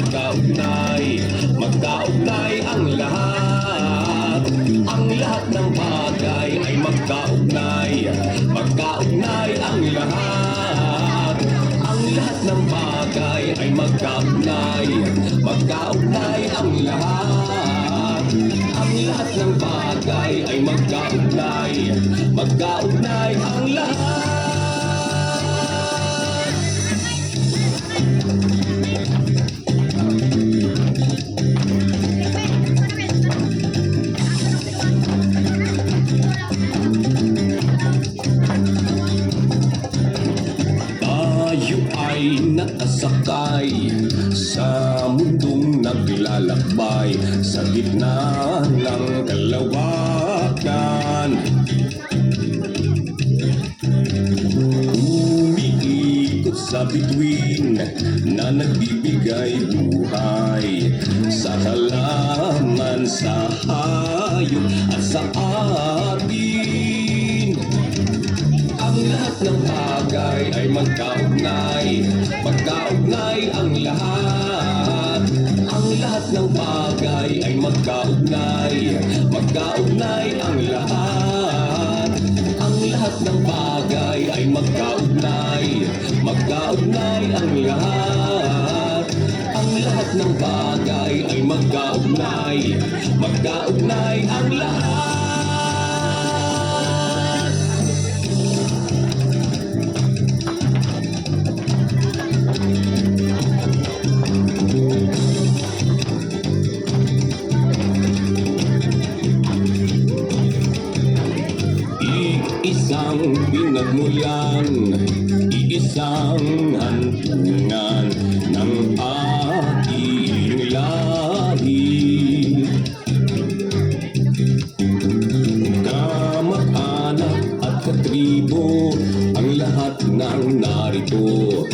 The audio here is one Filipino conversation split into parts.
magkaugnay Magkaugnay ang lahat. Ang lahat ng bagay ay magkaugnay Magkaugnay ang lahat. Ang lahat ng bagay ay magkaugnay Magkaugnay ang lahat. Ang lahat ng bagay ay magkaugnay Magkaugnay ang lahat. Nakasakay sa mundong naglalakbay sa gitna ng kalawakan. Umiikot sa bituin na nagbibigay buhay sa halaman, sa hayop at sa atin. Ang lahat ng bagay ay magkaugnay Magkaugnay ang lahat. Ang lahat ng bagay ay magkaugnay Magkaugnay ang lahat. Ang lahat ng bagay ay magkaugnay Magkaugnay ang lahat. Ang lahat ng bagay ay magkaugnay Magkaugnay iisang hantungan ng ating lahi. Kamag-anak at katribo, ang lahat ng narito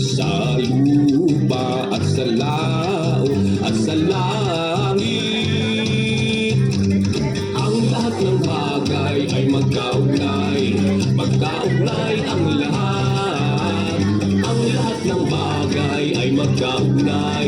sa lupa at sa lao Kaugnay ang lahat. Ang lahat ng bagay ay magkaugnay